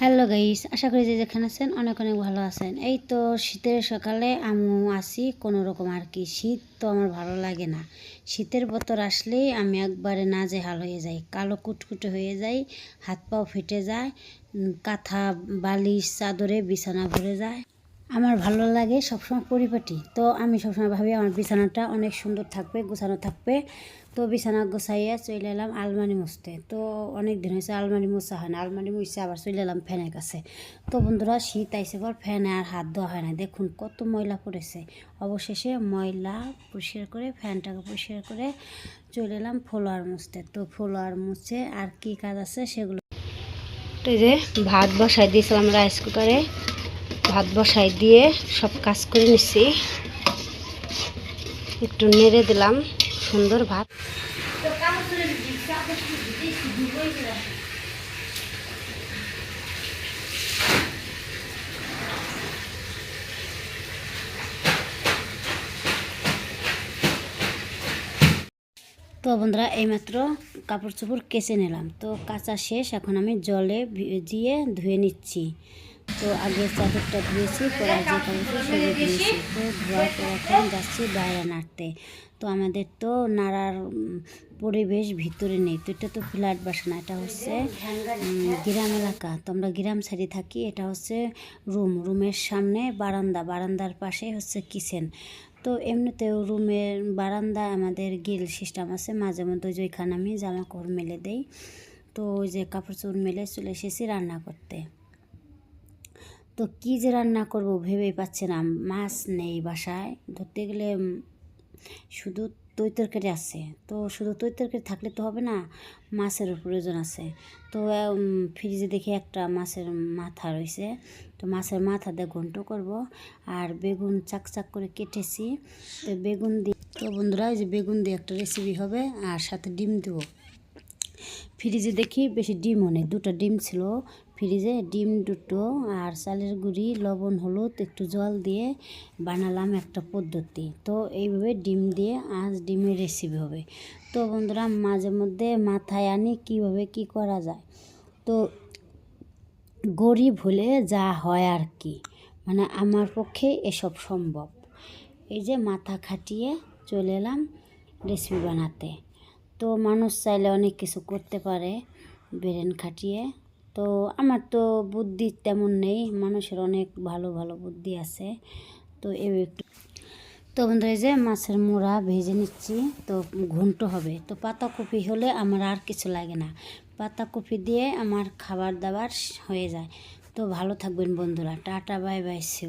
Hello guys আশা করি যে যেখানে আছেন, অনেক অনেক ভালো আছেন। এই তো শীতের সকালে আমি আসি, কোনো রকম আর কি। শীত তো আমার ভালো লাগে না। শীতের বতর আসলেই আমি একবারে নাজেহাল হয়ে যাই। কালো কুটকুটে হয়ে যাই হাত পাও ফেটে যায় কাঁথা, বালিশ, চাদরে বিছানা ভরে যায়। আমার ভালো লাগে সবসময় পরিপাটি। তো আমি সবসময় ভাবি আমার বিছানাটা অনেক সুন্দর থাকবে, গোছানো থাকবে। তো বিছানা গোছাইয়া চলে এলাম আলমারি মুছতে। তো অনেক দিন হয়েছে আলমারি মোছা হয় না, আলমারি মুছছে আবার চলে এলাম ফ্যানের কাছে। তো বন্ধুরা, শীত আইসে পর ফ্যানে আর হাত ধোয়া হয় না। দেখুন কত ময়লা পড়েছে। অবশেষে ময়লা পরিষ্কার করে, ফ্যানটাকে পরিষ্কার করে চলে এলাম ফলোয়ার মুছতে। তো ফলোয়ার মুছে আর কি কাজ আছে সেগুলো তো যে ভাত বসাই দিয়েছিলাম রাইস কুকারে। ভাত বসাই দিয়ে সব কাজ করে নিচ্ছি একটু নেড়ে দিলাম, সুন্দর ভাত। তো বন্ধুরা, এইমাত্র কাপড় চোপড় কেচে নিলাম। তো কাচা শেষ, এখন আমি জলে ভিজিয়ে ধুয়ে নিচ্ছি। তো আগে চাদরটা ধুয়েছি, পরে যে কাপড় ধুয়েছি তো এখন যাচ্ছি বাইরে নাড়তে। তো আমাদের তো নাড়ার পরিবেশ ভিতরে নেই। তো এটা তো ফ্ল্যাট বাসা না এটা হচ্ছে গ্রাম এলাকা। তো আমরা গ্রাম সাইডে থাকি, এটা হচ্ছে রুম। রুমের সামনে বারান্দা, বারান্দার পাশে হচ্ছে কিচেন। তো এমনিতেও রুমের বারান্দা, আমাদের গিল সিস্টেম আছে, মাঝে মধ্যে ওইখানে আমি জামা কাপড় মেলে দেই। তো ওই যে কাপড় চোপড় মেলে চলে এসেছি রান্না করতে। তো কী যে রান্না করব ভেবেই পাচ্ছে না। মাছ নেই বাসায়। ধরতে গেলে শুধু তৈ তরকারি আছে। তো শুধু তৈ তরকারি থাকলে তো হবে না, মাছেরও প্রয়োজন আছে। তো ফ্রিজে দেখি একটা মাছের মাথা রয়েছে। তো মাছের মাথা দিয়ে ঘন্ট করব। আর বেগুন চাক চাক করে কেটেছি। তো বেগুন দিয়ে তো বন্ধুরা যে বেগুন দিয়ে একটা রেসিপি হবে। আর সাথে ডিম দেবো। ফ্রিজে দেখি বেশি ডিমও নেই। দুটো ডিম ছিল। ফ্রিজে ডিম দুটো আর চালের গুঁড়ি, লবণ, হলুদ, একটু জল দিয়ে বানালাম একটা পদ্ধতি। তো এইভাবে ডিম দিয়ে আজ ডিমের রেসিপি হবে। তো বন্ধুরা, মাঝে মধ্যে মাথায় আনি কীভাবে কি করা যায়। তো গরিব হলে যা হয় আর কি মানে আমার পক্ষে এসব সম্ভব। এই যে মাথা খাটিয়ে চলে এলাম রেসিপি বানাতে। তো মানুষ চাইলে অনেক কিছু করতে পারে, ব্রেন খাটিয়ে। তো আমার তো বুদ্ধি তেমন নেই, মানুষের অনেক ভালো ভালো বুদ্ধি আছে। তো এ একটু তো এই যে মাছের মোড়া ভেজে নিচ্ছি, তো ঘন্ট হবে। তো পাতাকপি হলে আমার আর কিছু লাগে না। পাতাকপি দিয়ে আমার খাবার দাবার হয়ে যায়। তো ভালো থাকবেন বন্ধুরা। Tata, bye bye see you